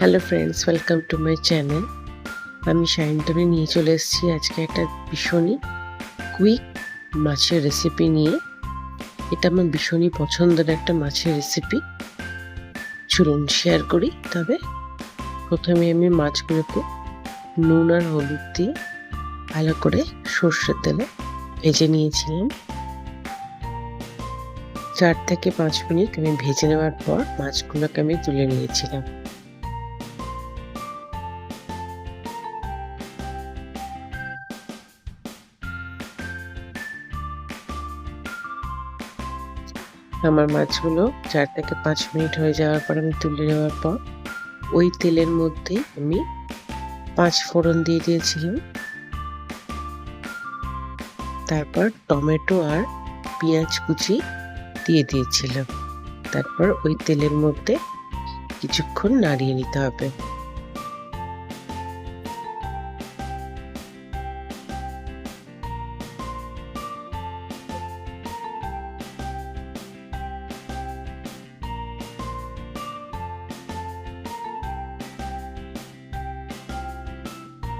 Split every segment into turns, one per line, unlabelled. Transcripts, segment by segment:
Hello friends welcome to my channel আমি সায়ন্তনে নিয়ে চলে এসেছি আজকে একটা ভীষণই কুইক মাছের রেসিপি নিয়ে। এটা আমার ভীষণই পছন্দের একটা মাছের রেসিপি চলুন শেয়ার করি। তবে প্রথমে আমি মাছগুলোকে নুন আর হলুদ দিয়ে ভালো করে সর্ষের তেলে ভেজে নিয়েছিলাম। চার থেকে পাঁচ মিনিট আমি ভেজে নেওয়ার পর মাছগুলোকে আমি তুলে নিয়েছিলাম। আমার মাছগুলো চার থেকে পাঁচ মিনিট হয়ে যাওয়ার পর আমি তুলে নেওয়ার পর ওই তেলের মধ্যে আমি পাঁচ ফোড়ন দিয়ে দিয়েছিলাম। তারপর টমেটো আর পেঁয়াজ কুচি দিয়ে দিয়েছিলাম। তারপর ওই তেলের মধ্যে কিছুক্ষণ নাড়িয়ে নিতে হবে।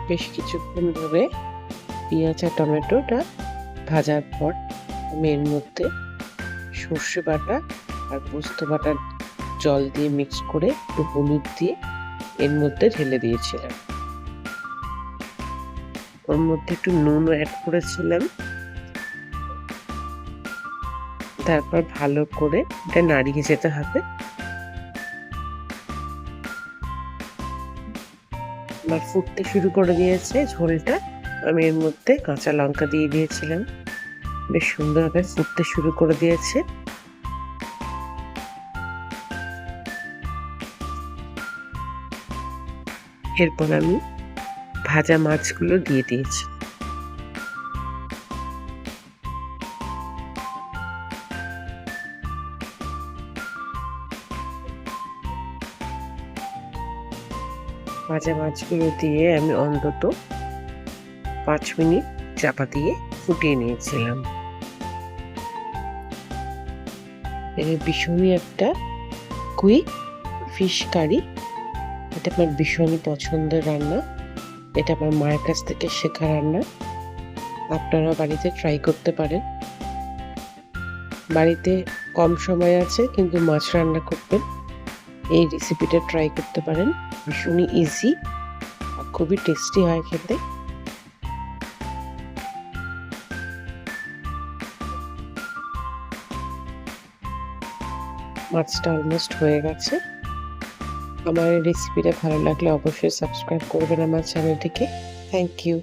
বেশ কিছুক্ষণ ধরে পেঁয়াজ আর টমেটোটা ভাজার পর আমি এর মধ্যে সর্ষে বাটা আর পোস্ত বাটার জল দিয়ে মিক্স করে একটু হলুদ দিয়ে এর মধ্যে ঢেলে দিয়েছিলাম। ওর মধ্যে একটু নুনও অ্যাড করেছিলাম। তারপর ভালো করে এটা নাড়িয়ে যেতে হবে। আমার ফুটতে শুরু করে দিয়েছে ঝোলটা। আমি এর মধ্যে কাঁচা লঙ্কা দিয়ে দিয়েছিলাম। বেশ সুন্দরভাবে ফুটতে শুরু করে দিয়েছে। এরপর আমি ভাজা মাছগুলো দিয়ে দিয়েছি। ভাজা মাছগুলো দিয়ে আমি অন্তত পাঁচ মিনিট চাপা দিয়ে ফুটিয়ে নিয়েছিলাম। ভীষণই একটা কুইক ফিশ কারি। এটা আমার ভীষণই পছন্দের রান্না। এটা আমার মায়ের কাছ থেকে শেখা রান্না। আপনারা বাড়িতে ট্রাই করতে পারেন। বাড়িতে কম সময় আছে, কিন্তু মাছ রান্না করবেন। এই রেসিপিটা ট্রাই করতে পারেন। ভীষণই ইজি আর খুবই টেস্টি হয় খেতে। মাছটা অলমোস্ট হয়ে গেছে। আমার এই রেসিপিটা ভালো লাগলে অবশ্যই সাবস্ক্রাইব করবেন আমার চ্যানেলটিকে থ্যাংক ইউ